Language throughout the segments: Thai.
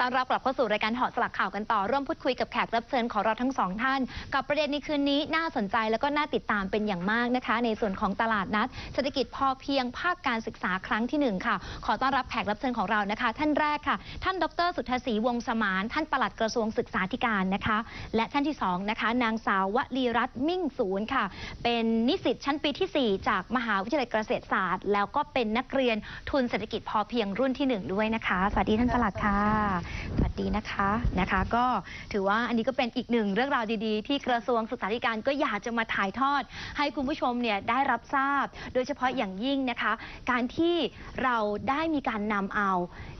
ต้อนรับกลับเข้าสู่รายการถอดสลักข่าวกันต่อร่วมพูดคุยกับแขกรับเชิญของเราทั้งสองท่าน กับประเด็นในคืนนี้น่าสนใจแล้วก็น่าติดตามเป็นอย่างมากนะคะ ในส่วนของตลาดนัดเศรษฐกิจพอเพียงภาคการศึกษาครั้งที่หนึ่งค่ะ ขอต้อนรับแขกรับเชิญของเรานะคะ ท่านแรกค่ะ ท่านดร สุทธศรีวงศ์สมาน ท่านปลัดกระทรวงศึกษาธิการนะคะ และท่านที่สองนะคะนางสาววลีรัตน์มิ่งศูนย์ค่ะ เป็นนิสิตชั้นปีที่ 4 จากมหาวิทยาลัยเกษตรศาสตร์ แล้วก็เป็นนักเรียนทุนเศรษฐกิจพอเพียงรุ่นที่หนึ่งด้วยนะคะ สวัสดีท่านปลัดค่ะสวัสดีนะคะนะคะ ก็ถือว่าอันนี้ก็เป็นอีกหนึ่งเรื่องราวดีๆ ที่กระทรวงศึกษาธิการก็อยากจะมาถ่ายทอด ให้คุณผู้ชมเนี่ยได้รับทราบ โดยเฉพาะอย่างยิ่งนะคะ การที่เราได้มีการนำเอา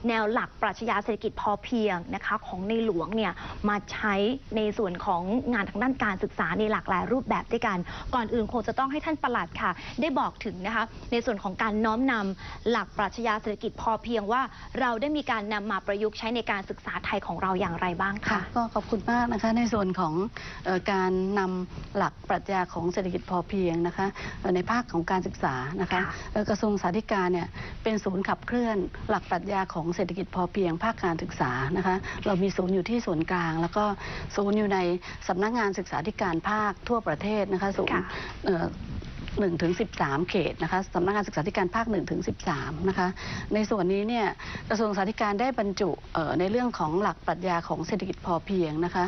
แนวหลักปรัชญาเศรษฐกิจพอเพียงนะคะของในหลวงเนี่ยมาใช้ในส่วนของงานทางด้านการศึกษาในหลากหลายรูปแบบด้วยกัน ก่อนอื่นคงจะต้องให้ท่านประหลัดค่ะ ได้บอกถึงนะคะในส่วนของการน้อมนำหลักปรัชญาเศรษฐกิจพอเพียงว่า เราได้มีการนำมาประยุกต์ใช้ในการศึกษาไทยของเราอย่างไรบ้างค่ะคะก็ขอบคุณมากนะคะในส่วนของเอ่อการนำหลักปรัชญาของเศรษฐกิจพอเพียงนะคะเอ่อในภาคของการศึกษานะคะค่ะเอ่อกระทรวงสาธารณสุขเนี่ยเป็นศูนย์ขับเคลื่อน หลักปรัชญาของเศรษฐกิจพอเพียง ภาคการศึกษานะคะเรามีศูนย์อยู่ที่ส่วนกลาง แล้วก็ศูนย์อยู่ในสำนักงานศึกษาธิการภาคทั่วประเทศนะคะศูนย์ค่ะเอ่อ 1ถึง13 เขตนะคะสำนักงานศึกษาธิการภาค1ถึง13นะคะในส่วนนี้เนี่ยกระทรวงสาธาธิการได้บรรจุในเรื่องของหลักปรัชญาของเศรษฐกิจพอเพียงนะคะ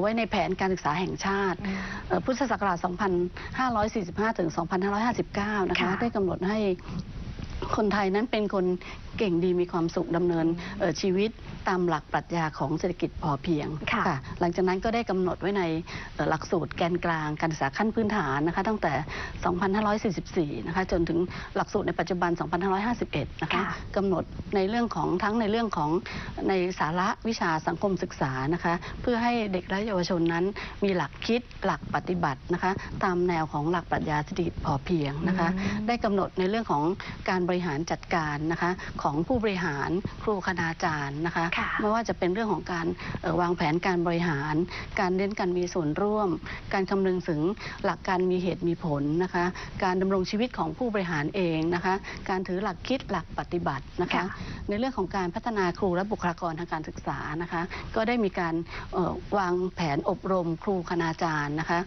ไว้ในแผนการศึกษาแห่งชาติ พุทธศักราช 2545 ถึง 2559 นะคะคะได้กำหนดให้คนไทยนั้นเป็นคนเก่งดีมีความสุขดำเนินเอ่อชีวิตตามหลักปรัชญาของเศรษฐกิจพอเพียงค่ะ หลังจากนั้นก็ได้กำหนดไว้ในเอ่อหลักสูตรแกนกลางการศึกษาขั้นพื้นฐานนะคะตั้งแต่ 2544 นะคะจนถึงหลักสูตรในปัจจุบัน 2551 นะคะค่ะ กำหนดในเรื่องของทั้งในเรื่องของในสาระวิชาสังคมศึกษานะคะเพื่อให้เด็กและเยาวชนนั้นมีหลักคิดหลักปฏิบัตินะคะตามแนวของหลักปรัชญาเศรษฐกิจพอเพียงนะคะอืมได้กำหนดในเรื่องของการบริหารจัดการนะคะของผู้บริหารครูคณาจารย์นะคะค่ะไม่ว่าจะเป็นเรื่องของการเอ่อวางแผนการบริหาร การเน้นการมีส่วนร่วม การคำนึงถึงหลักการมีเหตุมีผลนะคะ การดำรงชีวิตของผู้บริหารเองนะคะ การถือหลักคิดหลักปฏิบัตินะคะค่ะในเรื่องของการพัฒนาครูและบุคลากรทางการศึกษานะคะ ก็ได้มีการเอ่อวางแผนอบรมครูคณาจารย์นะคะ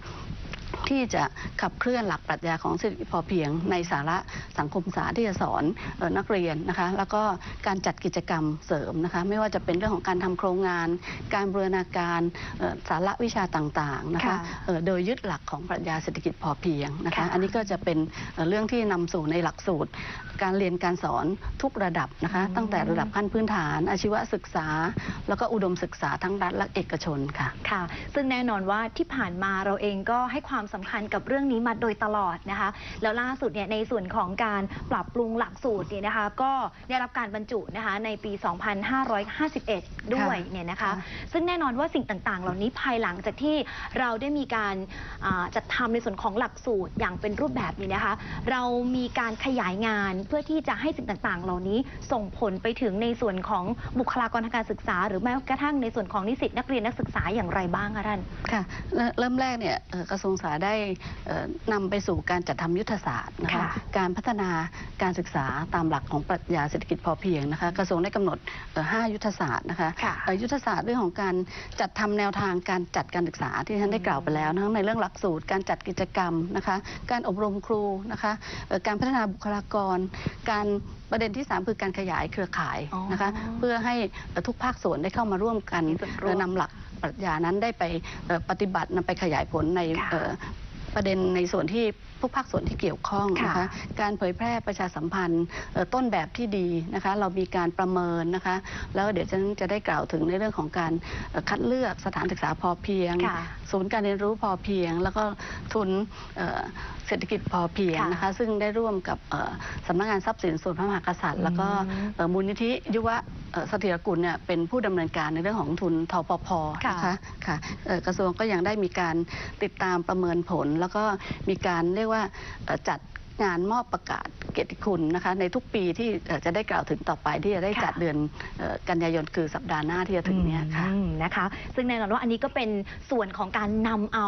ที่จะขับเคลื่อนหลักปรัชญาของเศรษฐกิจพอเพียง ในสาระสังคมศาสตร์ที่จะสอนเออนักเรียนนะคะแล้วก็การจัดกิจกรรมเสริมนะคะไม่ว่าจะเป็นเรื่องของการทำโครงงาน การบูรณาการเอ่อสาระวิชาต่างๆนะคะค่ะเอ่อโดยยึดหลักของปรัชญาเศรษฐกิจพอเพียงนะคะค่ะอันนี้ก็จะเป็นเอ่อเรื่องที่นำสู่ในหลักสูตร การเรียนการสอนทุกระดับนะคะอืมตั้งแต่ระดับขั้นพื้นฐาน อาชีวศึกษา แล้วก็อุดมศึกษาทั้งรัฐและเอกชนค่ะค่ะ ซึ่งแน่นอนว่าที่ผ่านมาเราเองก็ให้ความสำคัญกับเรื่องนี้มาโดยตลอดนะคะ แล้วล่าสุดเนี่ยในส่วนของการปรับปรุงหลักสูตรเนี่ยนะคะ ก็ได้รับการบรรจุนะคะในปี 2551 ด้วยค่ะเนี่ยนะคะค่ะซึ่งแน่นอนว่าสิ่งต่างๆ เหล่านี้ภายหลังจากที่เราได้มีการอ่าจัดทำในส่วนของหลักสูตรอย่างเป็นรูปแบบนี้นะคะ เรามีการขยายงานเพื่อที่จะให้สิ่งต่างๆ เหล่านี้ส่งผลไปถึงในส่วนของบุคลากรทางการศึกษา หรือแม้กระทั่งในส่วนของนิสิตนักเรียนนักศึกษาอย่างไรบ้างคะท่านค่ะเริ่มเริ่มแรกเนี่ยเอ่อกระทรวงศึกษาได้เอ่อนำไปสู่การจัดทำยุทธศาสตร์นะคะค่ะการพัฒนาการศึกษาตามหลักของปรัชญาเศรษฐกิจพอเพียงนะคะ กระทรวงได้กำหนดเอ่อห้ายุทธศาสตร์นะคะค่ะเอ่อยุทธศาสตร์เรื่องของการจัดทำแนวทางการจัดการศึกษาที่ท่านได้กล่าวไปแล้วทั้งในเรื่องหลักสูตร การจัดกิจกรรมนะคะ การอบรมครูนะคะเอ่อการพัฒนาบุคลากร การประเด็นที่สามคือการขยายเครือข่ายนะคะอ๋อเพื่อให้เอ่อทุกภาคส่วนได้เข้ามาร่วมกันมีส่วนร่วมเอ่อนำหลัก ปรัชญานั้นได้ไปเอ่อปฏิบัตินำไปขยายผลในค่ะเอ่อ ประเด็นในส่วนที่ทุกภาคส่วนที่เกี่ยวข้องนะค่ะคะการเผยแพร่ประชาสัมพันธ์เอ่อต้นแบบที่ดีนะคะเรามีการประเมินนะคะแล้วเดี๋ยวฉันจะได้กล่าวถึงในเรื่องของการเอ่อคัดเลือกสถานศึกษาพอเพียงค่ะศูนย์การเรียนรู้พอเพียง แล้วก็ทุนเอ่อเศรษฐกิจพอเพียงค่ะนะคะซึ่งได้ร่วมกับเอ่อสำนักงานทรัพย์สินส่วนพระมหากษัตริย์ แล้วก็อืมเอ่อมูลนิธิยุวะเอ่อเสถียรกุลเนี่ยเป็นผู้ดำเนินการในเรื่องของทุนทปพนะคะค่ะเอ่อกระทรวงก็ยังได้มีการติดตามประเมินผลแล้วแล้วก็มีการเรียกว่าจัด งานมอบประกาศเกียรติคุณนะคะในทุกปีที่เอ่อจะได้กล่าวถึงต่อไปที่จะได้ค่ะจัดเดือนเอ่อกันยายนคือสัปดาห์หน้าที่จะถึงเนี้ยค่ะ อืมนะคะ ซึ่งแน่นอนว่าอันนี้ก็เป็นส่วนของการนำเอา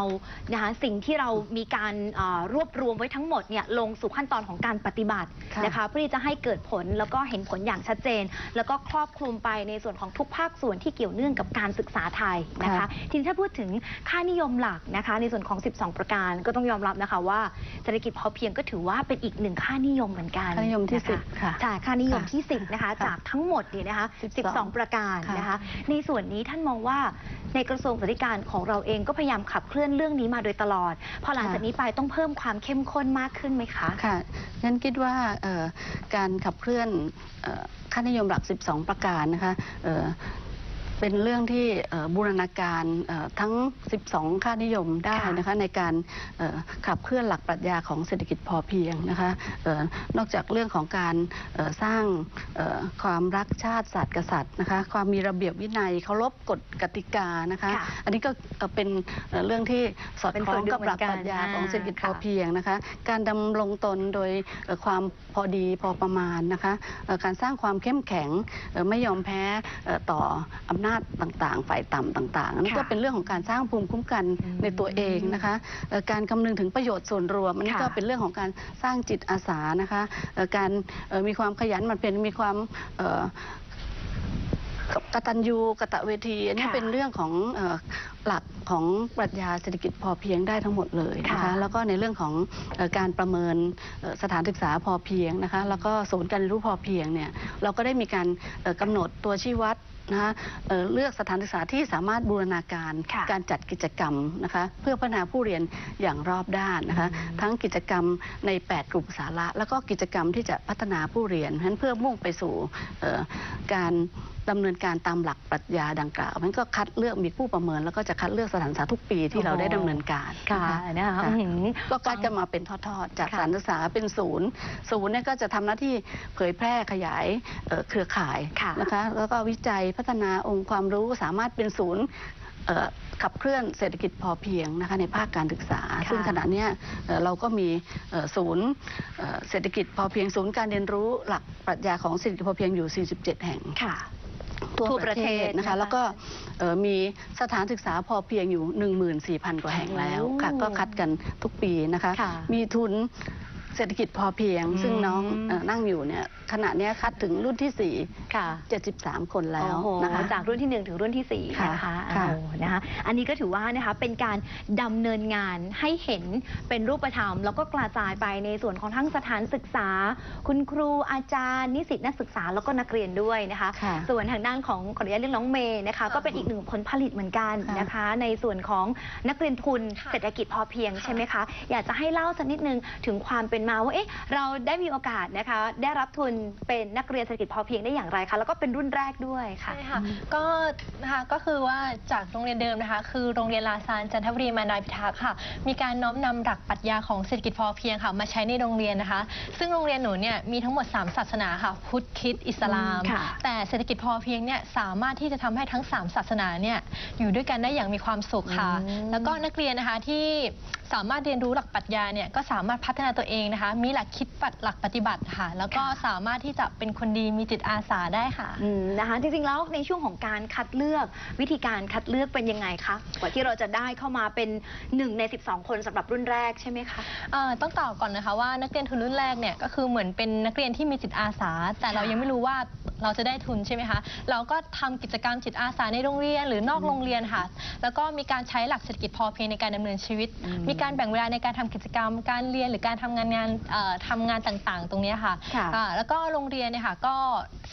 นะคะสิ่งที่เรามีการเอ่อรวบรวมไว้ทั้งหมดเนี่ยลงสู่ขั้นตอนของการปฏิบัติค่ะนะคะเพื่อที่จะให้เกิดผลแล้วก็เห็นผลอย่างชัดเจน แล้วก็ครอบคลุมไปในส่วนของทุกภาคส่วนที่เกี่ยวเนื่องกับการศึกษาไทยนะคะ ค่ะ ทีนี้ถ้าพูดถึงค่านิยมหลักนะคะ ในส่วนของ 12 ประการก็ต้องยอมรับนะคะว่าเศรษฐกิจพอเพียงก็ถือว่าเป็นอีกหนึ่งค่านิยมเหมือนกันค่านิยมที่ะะสิบค่ะใช่ค่านิยมค่ะที่10นะคะค่ะจากทั้งหมดเนี่ยนะคะ12 12ประการค่ะนะคะ ในส่วนนี้ท่านมองว่าในกระทรวงสาธารณสุขของเราเองก็พยายามขับเคลื่อนเรื่องนี้มาโดยตลอด พอหลังจากนี้ไปต้องเพิ่มความเข้มข้นมากขึ้นไหมคะค่ะงั้นคิดว่าเอ่อการขับเคลื่อนเอ่อค่านิยมหลัก 12 ประการนะคะ เอ่อเป็นเรื่องที่เอ่อบูรณาการเอ่อทั้ง 12 ค่านิยมได้ค่ะนะคะในการเอ่อขับเคลื่อนหลักปรัชญาของเศรษฐกิจพอเพียงนะคะเอ่อนอกจากเรื่องของการเอ่อสร้างเอ่อความรักชาติศาสตร์กษัตริย์นะคะความมีระเบียบวินัยเคารพกฎกติกานะคะค่ะอันนี้ก็เอ่อเป็นเอ่อเรื่องที่สอดเป็นคล้ส่อวนงหนึ่งกับหลักปรัชญาเหมือนกันของเศรษฐกิจพอค่ะเพียงนะคะการดำรงตนโดยเอ่อความพอดีพอประมาณนะคะเอ่อการสร้างความเข้มแข็งเอ่อไม่ยอมแพ้เอ่อต่ออำนาจต่างๆ ฝ่ายต่ำต่างๆอันนี่ค่ะก็เป็นเรื่องของการสร้างภูมิคุ้มกันอืมในตัวเองนะคะเอ่อการคำนึงถึงประโยชน์ส่วนรวมอันนี้ค่ะก็เป็นเรื่องของการสร้างจิตอาสานะคะเอ่อการเอ่อมีความขยันหมันเป็นมีความเอ่อกตัญญูกตเวทีอันนี้ค่ะเป็นเรื่องของเอ่อหลักของปรัชญาเศรษฐกิจพอเพียงได้ทั้งหมดเลยนะคะค่ะแล้วก็ในเรื่องของเอ่อการประเมินเอ่อสถานศึกษาพอเพียงนะคะแล้วก็ศูนย์การเรียนรู้พอเพียงเนี่ยเราก็ได้มีการเอ่อกำหนดตัวชี้วัด นะคะเอ่อเลือกสถานศึกษาที่สามารถบูรณาการค่ะการจัดกิจกรรมนะคะเพื่อพัฒนาผู้เรียนอย่างรอบด้านนะคะอืมทั้งกิจกรรมใน 8 กลุ่มสาระ แล้วก็กิจกรรมที่จะพัฒนาผู้เรียนเพราะฉะนั้นเพื่อมุ่งไปสู่เอ่อการ ดำเนินการตามหลักปรัชญาดังกล่าวมันก็คัดเลือกมีผู้ประเมิน แล้วก็จะคัดเลือกสถานศึกษาทุกปีที่เราได้ดำเนินการค่ะนะคะนะคะค่ะอื้อหือก็คัดกันมาเป็นทอดๆ จากค่ะสถานศึกษาเป็นศูนย์ศูนย์เนี่ยก็จะทำหน้าที่เผยแพร่ขยายเอ่อเครือข่ายค่ะนะคะแล้วก็วิจัยพัฒนาองค์ความรู้สามารถเป็นศูนย์เอ่อขับเคลื่อนเศรษฐกิจพอเพียงนะคะในภาคการศึกษาค่ะซึ่งขณะเนี้ยเอ่อเราก็มีเอ่อศูนย์เอ่อเศรษฐกิจพอเพียงศูนย์การเรียนรู้หลักปรัชญาของเศรษฐกิจพอเพียงอยู่ 47 แห่งค่ะ ทั่วทั่วปประระเทเทศศนะนะคะคะ แล้วก็เอ่อมีสถานศึกษาพอเพียงอยู่ 14,000 กว่าแห่งแล้วค่ะโอ้ก็คัดกันทุกปีนะคะค่ะมีทุน เศรษฐกิจพอเพียงอืมซึ่งน้องเอ่อนั่งอยู่เนี่ยขณะเนี้ยคัดถึงรุ่นที่ค่ะ4 73 คนแล้วโอ้โหนะคะจากรุ่นที่1 ถึงรุ่นที่4ค่ะนะคะค่ะโอ้นะคะ อันนี้ก็ถือว่านะคะเป็นการดำเนินงานให้เห็นเป็นรูปธรรม แล้วก็กระจายไปในส่วนของทั้งสถานศึกษา คุณครูอาจารย์ นิสิตนักศึกษาแล้วก็นักเรียนด้วยนะคะ ค่ะ ส่วนทางด้านของขออนุญาตเรียกน้องเมย์นะคะ ก็เป็นอีกหนึ่งผลผลิตเหมือนกันค่ะนะคะ ในส่วนของนักเรียนทุนค่ะเศรษฐกิจพอเพียงค่ะใช่ไหมคะ อยากจะให้เล่าสักนิดนึงถึงความเป็นมาว่าเอ๊ะเราได้มีโอกาสนะคะ ได้รับทุนเป็นนักเรียนเศรษฐกิจพอเพียงได้อย่างไรคะแล้วก็เป็นรุ่นแรกด้วยค่ะ ใช่ค่ะก็นะคะก็คือว่าจากโรงเรียนเดิมนะคะ คือโรงเรียนลาซานจันทบุรีมานายพิทักษ์ค่ะ มีการน้อมนำหลักปรัชญาของเศรษฐกิจพอเพียงค่ะมาใช้ในโรงเรียนนะคะ ซึ่งโรงเรียนหนูเนี่ยมีทั้งหมด 3 ศาสนาค่ะ พุทธคริดอิสลามอืมค่ะ แต่เศรษฐกิจพอเพียงเนี่ยสามารถที่จะทำให้ทั้ง 3 ศาสนาเนี่ยอยู่ด้วยกันได้อย่างมีความสุขค่ะอืมแล้วก็นักเรียนนะคะที่ สามารถเรียนรู้หลักปรัชญาเนี่ยก็สามารถพัฒนาตัวเองนะคะ มีหลักคิดปัดหลักปฏิบัติค่ะ แล้วก็สามารถที่จะเป็นคนดีมีจิตอาสาได้ค่ะอืมนะคะ จริงๆแล้วในช่วงของการคัดเลือกวิธีการคัดเลือกเป็นยังไงคะกว่าที่เราจะได้เข้ามาเป็นหนึ่งใน 12 คนสำหรับรุ่นแรกใช่ไหมคะเอ่อต้องตอบก่อนนะคะว่านักเรียนทุนรุ่นแรกเนี่ยก็คือเหมือนเป็นนักเรียนที่มีจิตอาสา แต่เรายังไม่รู้ว่าเราจะได้ทุนใช่ไหมคะ เราก็ทำกิจกรรมจิตอาสาในโรงเรียนหรือนอกโรงเรียนค่ะ แล้วก็มีการใช้หลักเศรษฐกิจพอเพียงในการดำเนินชีวิตอืมมีการแบ่งเวลาในการทำกิจกรรม การเรียนหรือการทำงานงานเอ่อทำงานต่างๆ ตรงเนี้ยค่ะค่ะอ่าแล้วก็โรงเรียนเนี่ยค่ะก็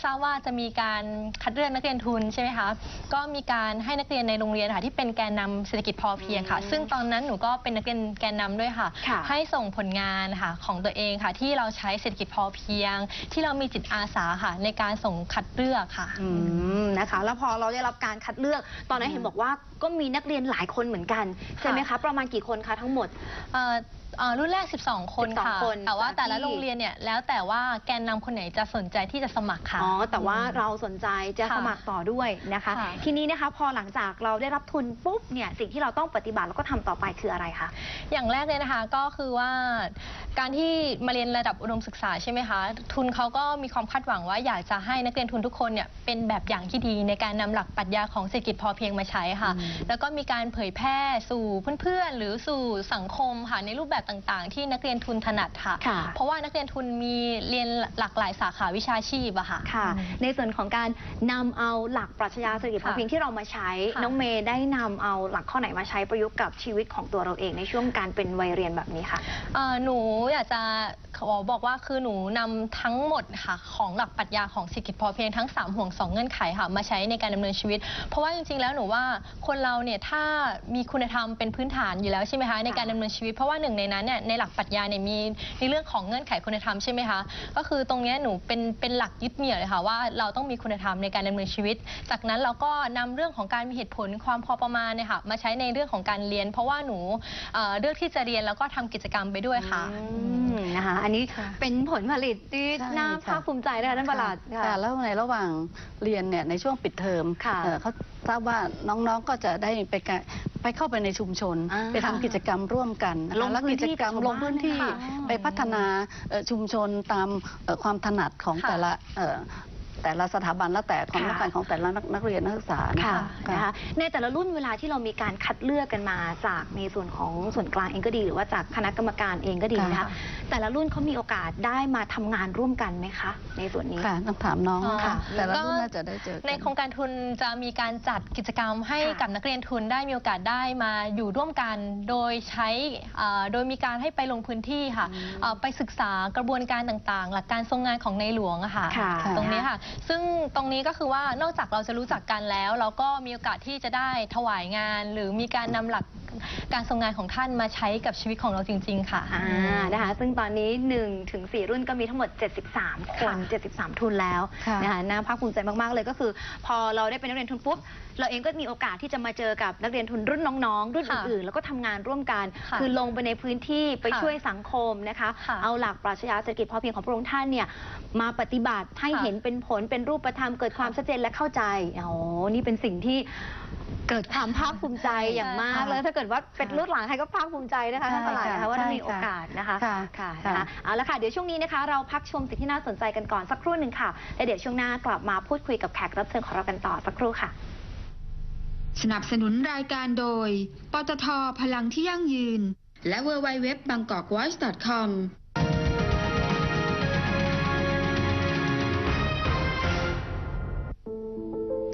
ทราบว่าจะมีการคัดเลือกนักเรียนทุนใช่ไหมคะก็มีการให้นักเรียนในโรงเรียนค่ะที่เป็นแกนนำเศรษฐกิจพอเพียงค่ะอืมซึ่งตอนนั้นหนูก็เป็นนักเรียนแกนนำด้วยค่ะ ค่ะ ให้ส่งผลงานค่ะของตัวเองค่ะ ที่เราใช้เศรษฐกิจพอเพียง ที่เรามีจิตอาสาค่ะ ในการส่งคัดเลือกค่ะ อืมนะคะ แล้วพอเราได้รับการคัดเลือก ตอนนั้นเห็นบอกว่าก็มีนักเรียนหลายคนเหมือนกัน ใช่ไหมคะ ประมาณกี่คนคะทั้งหมดเอ่อเอ่อรุ่นแรก 12 คนค่ะ 12คนแต่ว่าแต่ละที่ โรงเรียนเนี่ยแล้วแต่ว่าแกนนำคนไหนจะสนใจที่จะสมัครค่ะ อ๋อ แต่ว่าเราสนใจจะค่ะสมัครต่อด้วยนะคะ ค่ะ ทีนี้นะคะพอหลังจากเราได้รับทุนปุ๊บเนี่ยสิ่งที่เราต้องปฏิบัติแล้วก็ทำต่อไปคืออะไรคะ อย่างแรกเลยนะคะก็คือว่าการที่มาเรียนระดับอุดมศึกษาใช่ไหมคะทุนเขาก็มีความคาดหวังว่าอยากจะให้นักเรียนทุนทุกคนเนี่ยเป็นแบบอย่างที่ดีในการนำหลักปรัชญาของเศรษฐกิจพอเพียงมาใช้ค่ะ แล้วก็มีการเผยแพร่สู่เพื่อนๆ หรือสู่สังคมค่ะในรูปแบบต่างๆ ที่นักเรียนทุนถนัดค่ะ ค่ะเพราะว่านักเรียนทุนมีเรียนหลากหลายสาขาวิชาชีพอะค่ะ ค่ะ ในส่วนของการนำเอาหลักปรัชญาเศรษฐกิจพอค่ะเพียงที่เรามาใช้ ค่ะ น้องเมย์ได้นำเอาหลักข้อไหนมาใช้ประยุกต์กับชีวิตของตัวเราเองในช่วงการเป็นวัยเรียนแบบนี้ค่ะ เอ่อหนูอยากจะขอบอกว่าคือหนูนำทั้งหมดค่ะของหลักปรัชญาของเศรษฐกิจพอเพียงทั้ง 3 ห่วง 2 เงื่อนไขค่ะมาใช้ในการดำเนินชีวิต เพราะว่าจริงๆแล้วหนูว่าคนเราเนี่ยถ้ามีคุณธรรมเป็นพื้นฐานอยู่แล้วใช่ไหมคะในการดำเนินชีวิต เพราะว่าหนึ่งในนั้นเนี่ยในหลักปรัชญาเนี่ยมีในเรื่องของเงื่อนไขคุณธรรมใช่ไหมคะก็คือตรงเนี้ยหนูเป็นเป็นหลักยึดเหนี่ยวเลยค่ะว่าเราต้องมีคุณธรรมในการดำเนินชีวิต จากนั้นเราก็นำเรื่องของการมีเหตุผลความพอประมาณเนี่ยค่ะมาใช้ในเรื่องของการเรียน เพราะว่าหนูเอ่อเลือกที่จะเรียนแล้วก็ทำกิจกรรมไปด้วยค่ะ อืมนะคะ อันนี้ค่ะเป็นผลผลิตที่ใช่น่าค่ะ ภาคภูมิใจนะคะท่านประหลัดค่ะ ค่ะแล้วในระหว่างเรียนเนี่ยในช่วงปิดเทอมค่ะเอ่อเขาทราบว่าน้องๆก็จะได้ไปกะไป เข้าไปในชุมชน อ่าไปทำกิจกรรมร่วมกันนะลงคะแล้วพื้กินจที่กรรมกับชาวลงพื้นที่บ้านนะคะไปพัฒนาเอ่อชุมชนตามเอ่อความถนัดของค่ะแต่ละเอ่อ แต่ละสถาบันแล้วแต่ความค่ะต้องการของแต่ละนักนักเรียนนักศึกษานะค่ะคะนะคะในแต่ละรุ่นเวลาที่เรามีการคัดเลือกกันมาจากในส่วนของส่วนกลางเองก็ดี หรือว่าจากคณะกรรมการเองก็ดีนะคะค่ะแต่ละรุ่นเขามีโอกาสได้มาทำงานร่วมกันไหมคะ ในส่วนนี้ค่ะต้องถามน้องอ๋อค่ะ แต่ละก็รุ่นน่าจะได้เจอกัในโครงการทุนจะมีการจัดกิจกรรมให้ค่ะกับนักเรียนทุนได้มีโอกาสได้มาอยู่ร่วมกัน โดยใช้เอ่อโดยมีการให้ไปลงพื้นที่ค่ะเอ่อไปศึกษากระบวนการต่างๆ หลักการทรงงานของในหลวงอะค่ะค่ะ ตรงนี้ค่ะซึ่งตรงนี้ก็คือว่านอกจากเราจะรู้จักกันแล้ว เราก็มีโอกาสที่จะได้ถวายงาน หรือมีการนำหลักการทรงงานของท่านมาใช้กับชีวิตของเราจริง ๆ ค่ะ อ่านะคะซึ่งตอนนี้1ถึง4รุ่นก็มีทั้งหมด 73 คน 73 ทุนแล้วค่ะนะคะน่าภาคภูมิใจมาก ๆ เลยก็คือ พอเราได้เป็นนักเรียนทุนปุ๊บ เราเองก็มีโอกาสที่จะมาเจอกับนักเรียนทุนรุ่นน้องๆ รุ่นค่ะอื่นๆ แล้วก็ทำงานร่วมกันค่ะคือลงไปในพื้นที่ไปค่ะช่วยสังคมนะคะ ค่ะเอาหลักปรัชญาเศรษฐกิจพอเพียงของพระองค์ท่านเนี่ยมาปฏิบัติให้ค่ะเห็นเป็นผลเป็นรูปธรรมเกิดความชัดเจนและเข้าใจอ๋อนี่เป็นสิ่งที่เกิดความภาคภูมิใจอย่างมากค่ะแล้วถ้าเกิดว่าเป็นรุ่นหลังใครก็ภาคภูมิใจนะคะท่านประหลัดนะคะว่าได้มีโอกาสนะคะค่ะค่ะค่ะนะคะเอาละค่ะเดี๋ยวช่วงนี้นะคะเราพักชมสิ่งที่น่าสนใจกันก่อนสักครู่หนึ่งค่ะและเดี๋ยวช่วงหน้ากลับมาพูดคุยกับแขกรับเชิญของเรากันต่อสักครู่ค่ะ สนับสนุนรายการโดยปตทพลังที่ยั่งยืน และ w w w b a n g k o k v o i c e c o m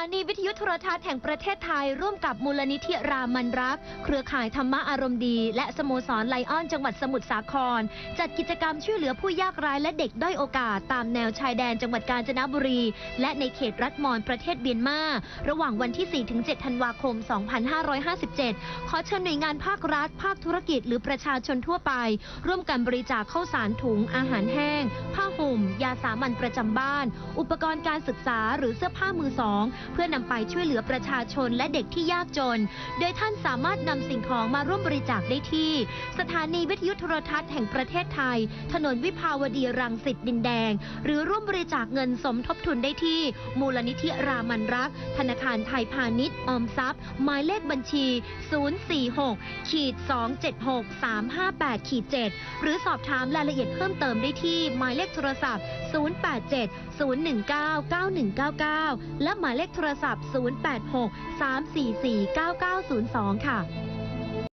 านีวิทยุโทรทัศน์แห่งประเทศไทย ร่วมกับมูลนิธิรามันรัก เครือข่ายธรรมะอารมณ์ดี และสโมสรไลออนจังหวัดสมุทรสาคร จัดกิจกรรมช่วยเหลือผู้ยากไร้และเด็กด้อยโอกาส ตามแนวชายแดนจังหวัดกาญจนบุรี และในเขตรัฐมอนประเทศเบียนมา ระหว่างวันที่ 4-7 ธันวาคม 2557 ขอเชิญหน่วยงานภาครัฐ ภาคธุรกิจ หรือประชาชนทั่วไป ร่วมกันบริจาคข้าวสารถุงอาหารแห้ง ผ้าห่ม ยาสามัญประจำบ้าน อุปกรณ์การศึกษาหรือเสื้อผ้ามือสองเพื่อนำไปช่วยเหลือประชาชนและเด็กที่ยากจน โดยท่านสามารถนำสิ่งของมาร่วมบริจาคได้ที่ สถานีวิทยุโทรทัศน์แห่งประเทศไทย ถนนวิภาวดีรังสิตดินแดง หรือร่วมบริจาคเงินสมทบทุนได้ที่ มูลนิธิรามันรัก ธนาคารไทยพาณิชย์ออมทรัพย์ หมายเลขบัญชี 046ขีด276 358ขีด7หรือสอบถามรายละเอียดเพิ่มเติมได้ที่หมายเลขโทรศัพท์ 087 019 9199 และหมายเลขโทรศัพท์ 086 344 9902 ค่ะ